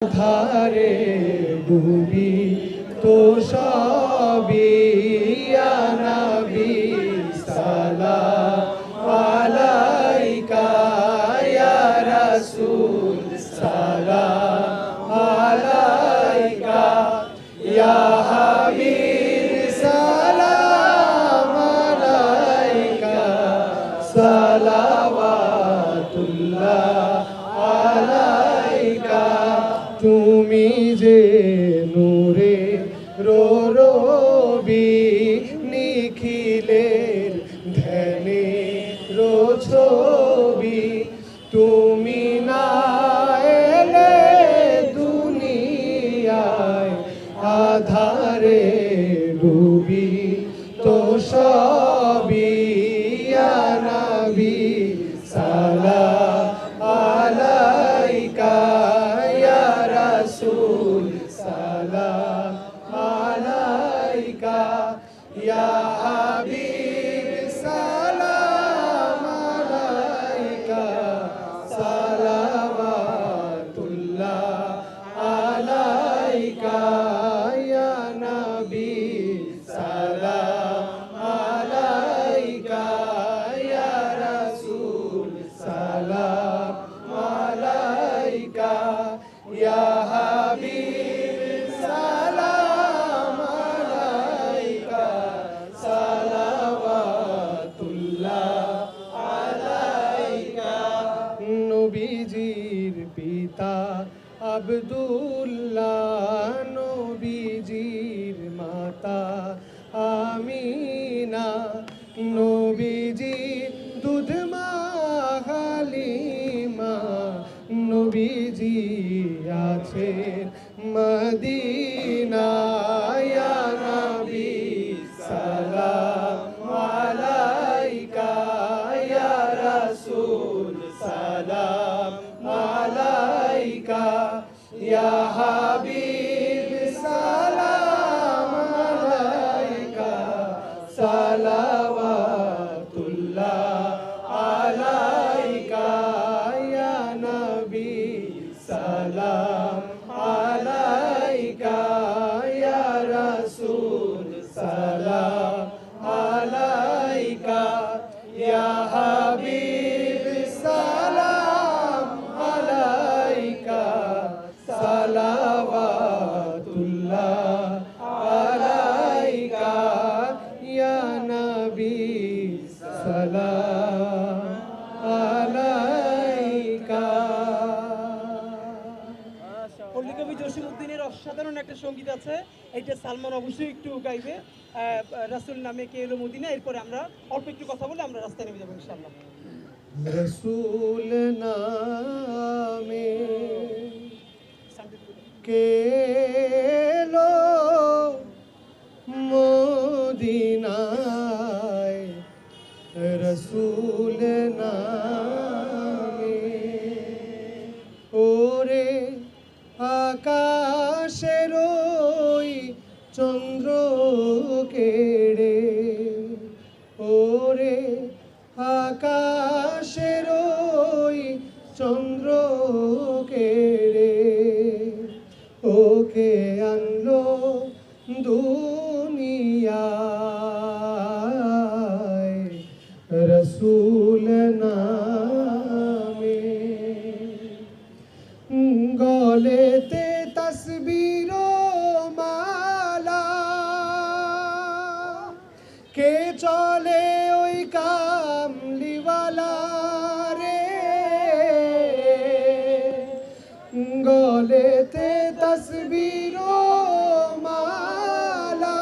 ধারে ডুবি তো সবই যে নূরে রবি নিখিলের ধ্যানে রো ছবি তুমি না এলে দুনিয়ায় আধারে ডুবি তো সবই নবী ইয়া হাবিব সালাম আলাইকা সালাওয়াতুল্লাহ। নবীজির পিতা আব্দুল্লাহ নবীজির মাতা আমিনা নবীজির দুধ মা হালিমা নবীজি আছেন মদিনা নবী। সালাওয়াতুল্লাহ আলাইকা ইয়া নবী সালাম আলাইকা ইয়া রাসূল সালাম আলাইকা ইয়া অসাধারণ একটা সংগীত আছে। এইটা সালমান অবশ্যই একটু গাইবে। রাসুল নামে কে এলো মদিনা এরপরে আমরা অল্প একটু কথা বলে আমরা রাস্তায় নেমে যাব ইনশাআল্লাহ। রসুল নামে কেলো মদিনায়? রসুল নামে চন্দ্র কেড়ে ওরে আকাশের ওই চন্দ্র কেড়ে ওকে আনলো দুনিয়ায় রসুল হাতেতে তসবির মালা।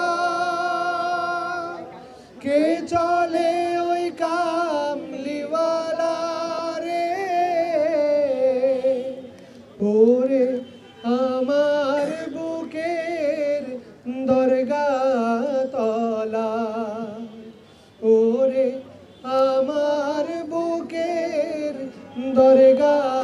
কে চলে ওই কামলিওয়ালা রে? পরে আমার বুকের দরগা তলা ওরে আমার বুকের দরগা